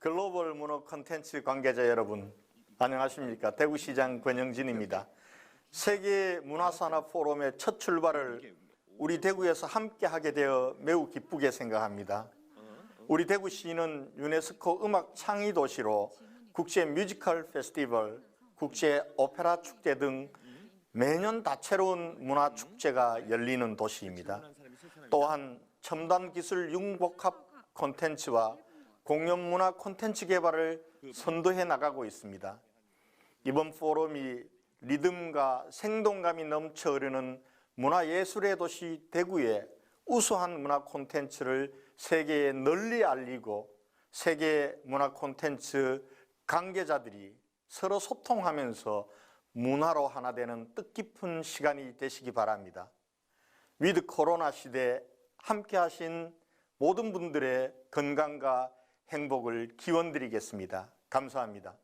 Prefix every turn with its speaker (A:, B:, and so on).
A: 글로벌 문화 콘텐츠 관계자 여러분, 안녕하십니까? 대구시장 권영진입니다. 세계 문화산업 포럼의 첫 출발을 우리 대구에서 함께 하게 되어 매우 기쁘게 생각합니다. 우리 대구시는 유네스코 음악 창의 도시로 국제 뮤지컬 페스티벌, 국제 오페라 축제 등 매년 다채로운 문화 축제가 열리는 도시입니다. 또한 첨단 기술 융복합 콘텐츠와 공연 문화 콘텐츠 개발을 선도해 나가고 있습니다. 이번 포럼이 리듬과 생동감이 넘쳐 흐르는 문화예술의 도시 대구에 우수한 문화 콘텐츠를 세계에 널리 알리고 세계 문화 콘텐츠 관계자들이 서로 소통하면서 문화로 하나 되는 뜻깊은 시간이 되시기 바랍니다. 위드 코로나 시대 함께 하신 모든 분들의 건강과 행복을 기원드리겠습니다. 감사합니다.